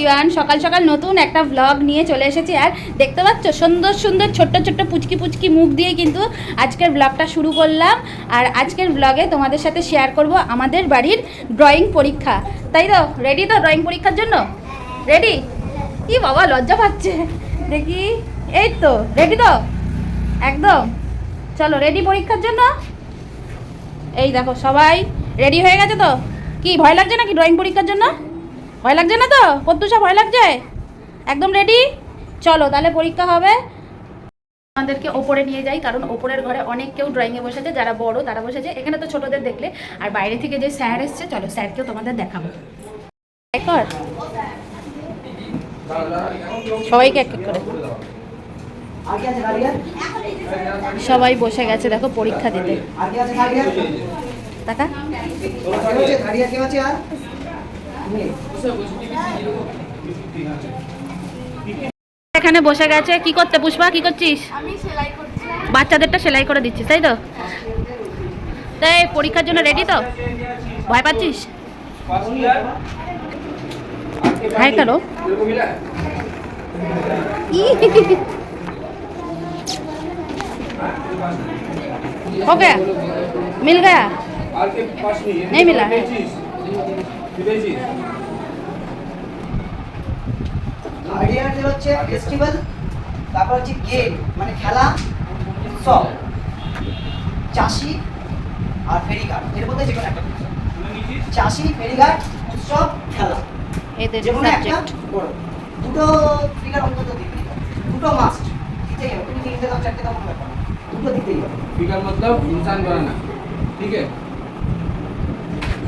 Everyone সকাল সকাল নতুন একটা ব্লগ নিয়ে চলে এসেছি। আর দেখতে পাচ্ছ, সুন্দর সুন্দর ছোট্ট ছোট্ট পুচকি পুচকি মুখ দিয়ে কিন্তু আজকের ব্লগটা শুরু করলাম। আর আজকের ব্লগে তোমাদের সাথে শেয়ার করব আমাদের বাড়ির ড্রয়িং পরীক্ষা। তাই তো? রেডি তো ড্রয়িং পরীক্ষার জন্য? রেডি কি বাবা, লজ্জা পাচ্ছে। দেখি, এই তো রেডি তো? একদম। চলো রেডি পরীক্ষার জন্য? এই দেখো, সবাই রেডি হয়ে গেছে তো? কি, ভয় লাগছে নাকি ড্রয়িং পরীক্ষার জন্য? ভয় লাগছে না তো? প্রত্যুষা ভয় লাগছে? একদম রেডি চলো, তাহলে পরীক্ষা হবে। আমাদেরকে ওপরে নিয়ে যাই, কারণ ওপরের ঘরে অনেক কেউ ড্রয়িংয়ে বসেছে, যারা বড় তারা বসেছে। এখানে তো ছোটদের দেখলে। আর বাইরে থেকে যে স্যার এসছে, চলো স্যারকেও তোমাদের দেখাবো। কর সবাইকে এক এক করে। সবাই বসে গেছে, দেখো পরীক্ষা দিতে। টাকা? এখানে বসে গেছে কি করতে পুষ্পা কি করছিস আমি সেলাই করছি বাচ্চাদেরটা সেলাই করে দিচ্ছিস তাই তো তাই পরীক্ষার জন্য রেডি তো ভয় পাচ্ছিস হাই করো हो गया मिल गया नहीं मिला है ফেস্টিভ্যাল তারপর হচ্ছে মানে খেলা চাষি আর ফেরিঘাট এর মধ্যে যে একটা চাষি ফেরিঘাট উৎসব খেলা। এদের একটা বড়। দুটো ফিগার অন্তত দিতে দুটো মাস্ট দিতেই হবে। তিনটে দাম চারটে দাম দুটো দিতেই হবে। না ঠিক আছে?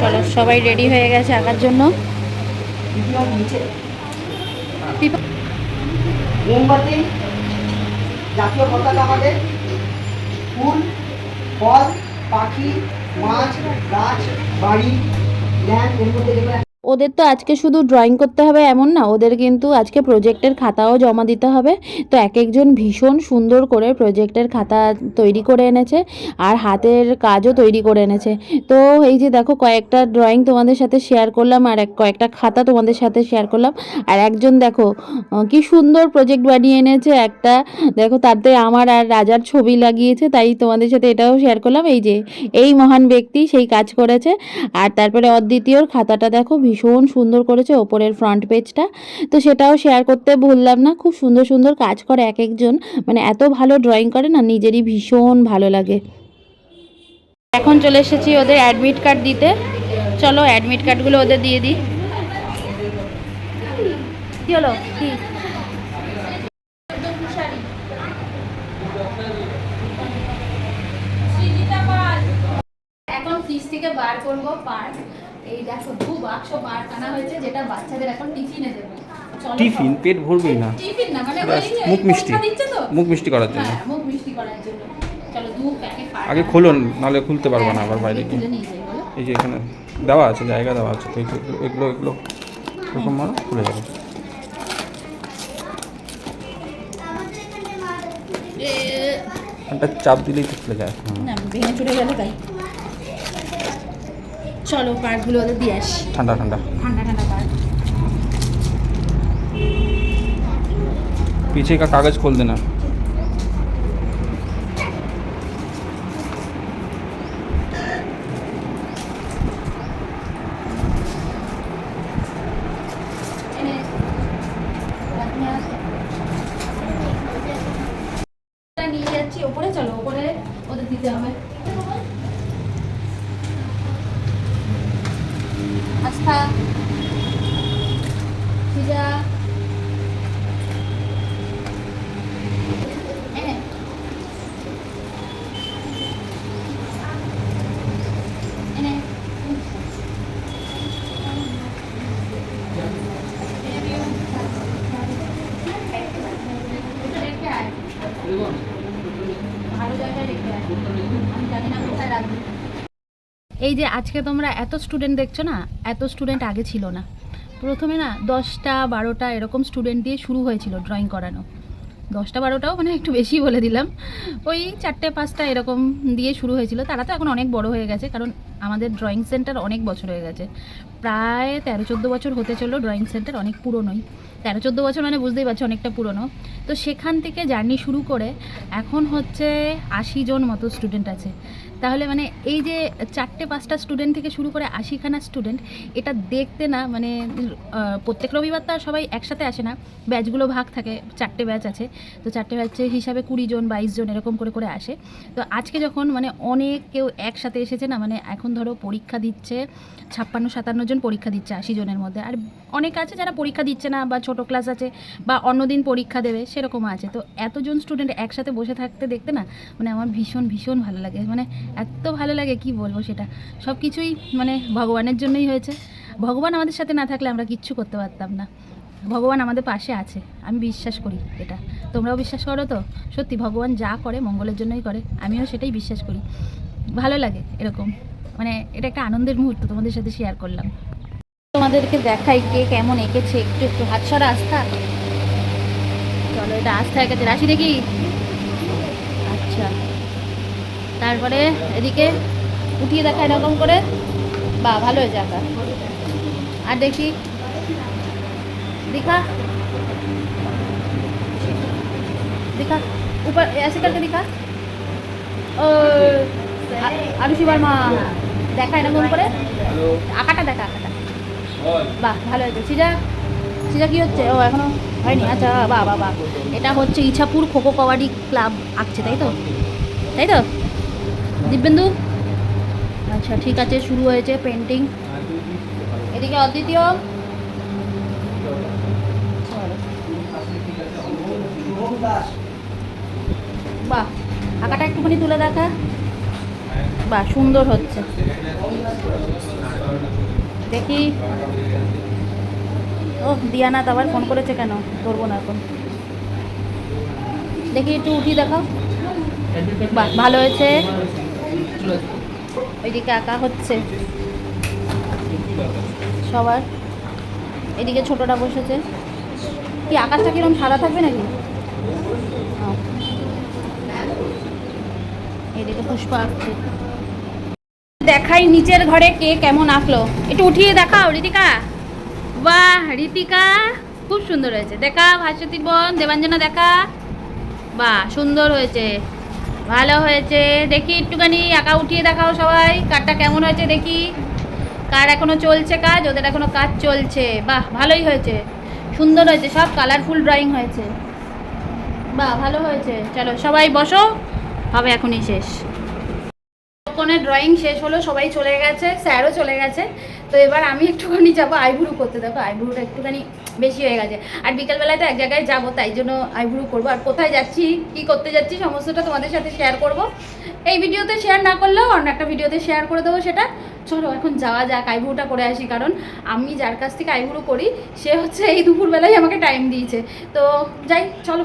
চলো, সবাই রেডি হয়ে গেছে আঁকার জন্য। মোমবাতি, জাতীয় পতাকা আমাদের। ফুল, ফল, পাখি, মাছ, গাছ, বাড়ি ল্যান্ড এর মধ্যে ওদের তো আজকে শুধু ড্রয়িং করতে হবে এমন না, ওদের কিন্তু আজকে প্রজেক্টের খাতাও জমা দিতে হবে। তো এক একজন ভীষণ সুন্দর করে প্রজেক্টের খাতা তৈরি করে এনেছে আর হাতের কাজও তৈরি করে এনেছে। তো এই যে দেখো কয়েকটা ড্রয়িং তোমাদের সাথে শেয়ার করলাম আর এক কয়েকটা খাতা তোমাদের সাথে শেয়ার করলাম। আর একজন দেখো কি সুন্দর প্রজেক্ট বানিয়ে এনেছে একটা। দেখো তাতে আমার আর রাজার ছবি লাগিয়েছে, তাই তোমাদের সাথে এটাও শেয়ার করলাম। এই যে, এই মহান ব্যক্তি সেই কাজ করেছে। আর তারপরে অদ্বিতীয়র খাতাটা দেখো ভীষণ সুন্দর করেছে ওপরের ফ্রন্ট পেজটা তো সেটাও শেয়ার করতে ভুললাম না। খুব সুন্দর সুন্দর কাজ করে এক একজন। মানে এত ভালো ড্রয়িং করে না, নিজেরই ভীষণ ভালো লাগে। এখন চলে এসেছি ওদের অ্যাডমিট কার্ড দিতে। চলো অ্যাডমিট কার্ডগুলো ওদের দিয়ে দিই। হলো? কি? এখন ফ্রিজ থেকে বার করব পার্ক এই দেখো দু বাক্স আনা হয়েছে যেটা বাচ্চাদের এখন টিফিনে দেবো। টিফিন? পেট ভরবেই না। টিফিন না মানে মুখ মিষ্টি। মুখ মিষ্টি করার জন্য। হ্যাঁ মুখ মিষ্টি করার জন্য। চলো দু প্যাকেট আগে খুলুন নাহলে খুলতে পারব না আবার বাইরে গিয়ে। এই যে এখানে দেওয়া আছে জায়গা দেওয়া আছে তো এগুলো এগুলো এরকম মারো খুলে যাবে। একটা চাপ দিলেই তো খুলে যায়। না ভেঙে চুড়ে গেলে তাই। চলো পার্কগুলো ওদের দিয়ে আসি ঠান্ডা ঠান্ডা ঠান্ডা ঠান্ডা পার্ক पीछे का कागज खोल देना এনে রাত নিয়ে আসো। এটা নিয়ে যাচ্ছি ওপরে চলো ওপরে ওদের দিতে হবে আস্থা এই যে আজকে তোমরা এত স্টুডেন্ট দেখছ না, এত স্টুডেন্ট আগে ছিল না। প্রথমে না দশটা, বারোটা এরকম স্টুডেন্ট দিয়ে শুরু হয়েছিল ড্রয়িং করানো। দশটা, বারোটাও মানে একটু বেশি বলে দিলাম। ওই চারটে, পাঁচটা এরকম দিয়ে শুরু হয়েছিল। তারা তো এখন অনেক বড় হয়ে গেছে, কারণ আমাদের ড্রয়িং সেন্টার অনেক বছর হয়ে গেছে। প্রায় তেরো, চোদ্দ বছর হতে চলল ড্রয়িং সেন্টার অনেক পুরনোই। তেরো, চোদ্দ বছর মানে বুঝতেই পারছ অনেকটা পুরনো। তো সেখান থেকে জার্নি শুরু করে এখন হচ্ছে আশি জন মতো স্টুডেন্ট আছে। তাহলে মানে এই যে চারটে পাঁচটা স্টুডেন্ট থেকে শুরু করে আশিখানা স্টুডেন্ট এটা দেখতে না মানে প্রত্যেক রবিবার তো আর সবাই একসাথে আসে না। ব্যাচগুলো ভাগ থাকে, চারটে ব্যাচ আছে। তো চারটে ব্যাচের হিসাবে কুড়ি জন, বাইশ জন এরকম করে করে আসে। তো আজকে যখন মানে অনেক কেউ একসাথে এসেছে না মানে এখন ধরো পরীক্ষা দিচ্ছে, ছাপ্পান্ন, সাতান্ন জন পরীক্ষা দিচ্ছে আশি জনের মধ্যে। আর অনেক আছে যারা পরীক্ষা দিচ্ছে না, বা ছোট ক্লাস আছে, বা অন্যদিন পরীক্ষা দেবে, সেরকম আছে। তো এতজন স্টুডেন্ট একসাথে বসে থাকতে দেখতে না মানে আমার ভীষণ ভীষণ ভালো লাগে। মানে এত ভালো লাগে, কি বলব সেটা। সব কিছুই মানে ভগবানের জন্যই হয়েছে। ভগবান আমাদের সাথে না থাকলে আমরা কিচ্ছু করতে পারতাম না। ভগবান আমাদের পাশে আছে, আমি বিশ্বাস করি এটা। তোমরাও বিশ্বাস করো তো? সত্যি, ভগবান যা করে মঙ্গলের জন্যই করে, আমিও সেটাই বিশ্বাস করি। ভালো লাগে এরকম। মানে এটা একটা আনন্দের মুহূর্ত তোমাদের সাথে শেয়ার করলাম। তোমাদেরকে দেখাই কে কেমন এঁকেছে, একটু একটু হাত সরা আস্থা। চলো, এটা আস্থা এঁকেছে। রাশি দেখি। আচ্ছা। তারপরে এদিকে উঠিয়ে দেখা এরকম করে বা ভালো হয়েছে আঁকা আর দেখি दिखा दिखा ऊपर ऐसे करके दिखा और আরুষি বর্মা দেখা এরকম করে আঁকাটা দেখা আঁকাটা বাহ ভালো হয়েছে সিজা সিজা কি হচ্ছে ও এখনো হয়নি আচ্ছা বাহ বাহ বাহ এটা হচ্ছে ইছাপুর খোখো কবাডি ক্লাব আঁকছে তাই তো তাই তো দিব্যেন্দু আচ্ছা ঠিক আছে, শুরু হয়েছে পেন্টিং এদিকে অদ্বিতীয়। বাহ, আঁকাটা একটুখানি তুলে দেখা। বাহ, সুন্দর হচ্ছে। দেখি। ও দিয়ানাথ আবার ফোন করেছে কেন? ধরবো না এখন। দেখি একটু উঠি দেখাও। বাহ, ভালো হয়েছে। ওইদিকে আঁকা হচ্ছে। সবার। এদিকে ছোটটা বসেছে। কি, আকাশটা কিরম সাদা থাকবে নাকি? এদিকে পুষ্পা আঁকছে দেখাই নিচের ঘরে কে কেমন আঁকলো একটু উঠিয়ে দেখাও, রিতিকা। বাহ, রিতিকা। খুব সুন্দর হয়েছে। দেখা ভাস্বতীর বোন, দেবাঞ্জনা দেখা। বাহ, সুন্দর হয়েছে। ভালো হয়েছে। দেখি একটুখানি আঁকা উঠিয়ে দেখাও সবাই, কারটা কেমন হয়েছে দেখি। কার এখনও চলছে কাজ? ওদের এখনও কাজ চলছে। বাহ, ভালোই হয়েছে। সুন্দর হয়েছে, সব কালারফুল ড্রয়িং হয়েছে। বাহ, ভালো হয়েছে। চলো সবাই বসো, হবে এখনই শেষ। কোনে ড্রয়িং শেষ হলো, সবাই চলে গেছে, স্যারও চলে গেছে। তো এবার আমি একটুখানি যাব আইব্রু করতে। দেখো আইব্রুটা একটুখানি বেশি হয়ে গেছে। আর বিকেলবেলায় তো এক জায়গায় যাব, তাই জন্য আইব্রু করব। আর কোথায় যাচ্ছি, কি করতে যাচ্ছি, সমস্তটা তোমাদের সাথে শেয়ার করব। এই ভিডিওতে শেয়ার না করলেও অন্য একটা ভিডিওতে শেয়ার করে দেবো সেটা। চলো, এখন যাওয়া যাক আইব্রুটা করে আসি। কারণ আমি যার কাছ থেকে আইব্রু করি, সে হচ্ছে এই দুপুরবেলায় আমাকে টাইম দিয়েছে। তো যাই, চলো।